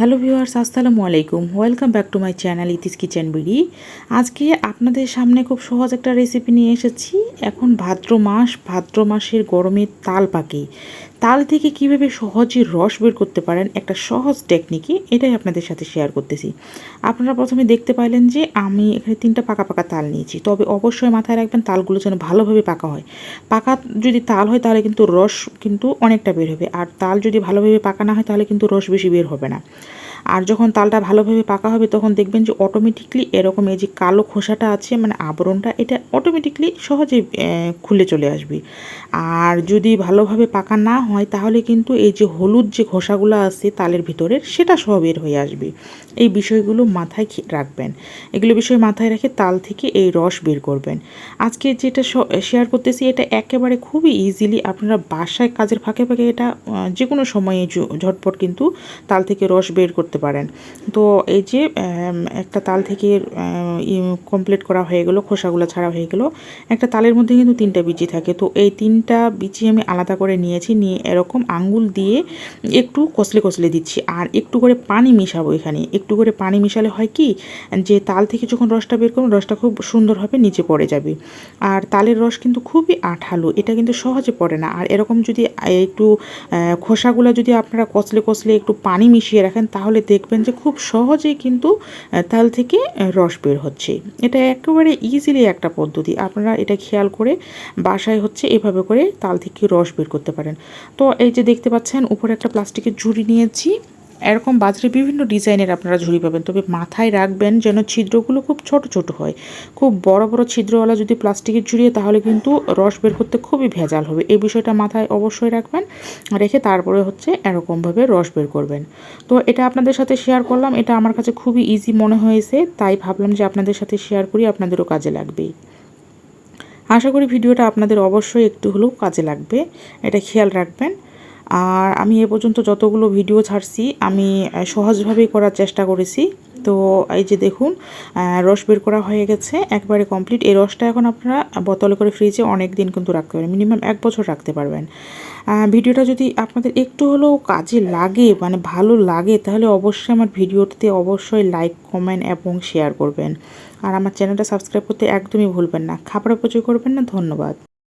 Hello viewers, আসসালামু আলাইকুম। Welcome back to my channel Iti's kitchen BD আজকে আপনাদের সামনে খুব সহজ একটা রেসিপি নিয়ে এসেছি। এখন ভাদ্র মাস, ভাদ্র মাসের গরমে তাল পাকে। তাল থেকে কীভাবে সহজে রস বের করতে পারেন একটা সহজ টেকনিকে এটাই আপনাদের সাথে শেয়ার করতেছি। আপনারা প্রথমে দেখতে পাইলেন যে আমি এখানে তিনটা পাকা পাকা তাল নিয়েছি। তবে অবশ্যই মাথায় রাখবেন তালগুলো যেন ভালোভাবে পাকা হয়। পাকা যদি তাল হয় তাহলে কিন্তু রস কিন্তু অনেকটা বের হবে। আর তাল যদি ভালোভাবে পাকা না হয় তাহলে কিন্তু রস বেশি বের হবে না। আর যখন তালটা ভালোভাবে পাকা হবে, তখন দেখবেন যে অটোমেটিকলি এরকম এই যে কালো খোসাটা আছে মানে আবরণটা, এটা অটোমেটিকলি সহজেই খুলে চলে আসবে। আর যদি ভালোভাবে পাকা না হয়, তাহলে কিন্তু এই যে হলুদ যে খোসাগুলো আছে তালের ভিতরের সেটা সহ বের হয়ে আসবে। এই বিষয়গুলো মাথায় রাখবেন। এগুলো বিষয় মাথায় রেখে তাল থেকে এই রস বের করবেন। আজকে যেটা শেয়ার করতেছি, এটা একেবারে খুবই ইজিলি আপনারা বাসায় কাজের ফাঁকে ফাঁকে এটা যে কোনো সময়ে ঝটপট কিন্তু তাল থেকে রস বের করতে পারেন। তো এই যে একটা তাল থেকে কমপ্লিট করা হয়ে গেলো, খোসাগুলো ছাড়া হয়ে গেলো। একটা তালের মধ্যে কিন্তু তিনটা বিচি থাকে। তো এই তিনটা বিচি আমি আলাদা করে নিয়েছি, নিয়ে এরকম আঙ্গুল দিয়ে একটু কষলে কষলে দিচ্ছি। আর একটু করে পানি মিশাবো এখানে। একটু করে পানি মিশালে হয় কি, যে তাল থেকে যখন রসটা বের করুন রসটা খুব সুন্দরভাবে নিচে পড়ে যাবে। আর তালের রস কিন্তু খুবই আঠালো, এটা কিন্তু সহজে পড়ে না। আর এরকম যদি একটু খোসাগুলো যদি আপনারা কষলে কষলে একটু পানি মিশিয়ে রাখেন, তাহলে দেখবেন যে খুব সহজেই কিন্তু তাল থেকে রস বের হচ্ছে। এটা একেবারে ইজিলি একটা পদ্ধতি। আপনারা এটা খেয়াল করে বাসায় হচ্ছে এভাবে করে তাল থেকে রস বের করতে পারেন। তো এই যে দেখতে পাচ্ছেন, উপরে একটা প্লাস্টিকের ঝুড়ি নিয়েছি। এরকম বাজারে বিভিন্ন ডিজাইনের আপনারা ঝুড়ি পাবেন। তবে মাথায় রাখবেন যেন ছিদ্রগুলো খুব ছোট ছোট হয়। খুব বড় বড় ছিদ্রওয়ালা যদি প্লাস্টিকের ঝুড়িয়ে তাহলে কিন্তু রস বের করতে খুবই ভেজাল হবে। এই বিষয়টা মাথায় অবশ্যই রাখবেন, রেখে তারপরে হচ্ছে এরকমভাবে রস বের করবেন। তো এটা আপনাদের সাথে শেয়ার করলাম। এটা আমার কাছে খুবই ইজি মনে হয়েছে। তাই ভাবলাম যে আপনাদের সাথে শেয়ার করি, আপনাদেরও কাজে লাগবে। আশা করি ভিডিওটা আপনাদের অবশ্যই একটু হলেও কাজে লাগবে। এটা খেয়াল রাখবেন। আর আমি এ পর্যন্ত যতগুলো ভিডিও ছাড়ছি, আমি সহজভাবেই করার চেষ্টা করেছি। তো এই যে দেখুন রস বের করা হয়ে গেছে, একবারে কমপ্লিট এই রসটা এখন আপনারা বোতলে করে ফ্রিজে অনেক দিন কিন্তু রাখতে পারেন মিনিমাম এক বছর রাখতে পারবেন। ভিডিওটা যদি আপনাদের একটু হলেও কাজে লাগে মানে ভালো লাগে, তাহলে অবশ্যই আমার ভিডিওতে অবশ্যই লাইক কমেন্ট এবং শেয়ার করবেন। আর আমার চ্যানেলটা সাবস্ক্রাইব করতে একদমই ভুলবেন না। খাবার অপচয় করবেন না, ধন্যবাদ।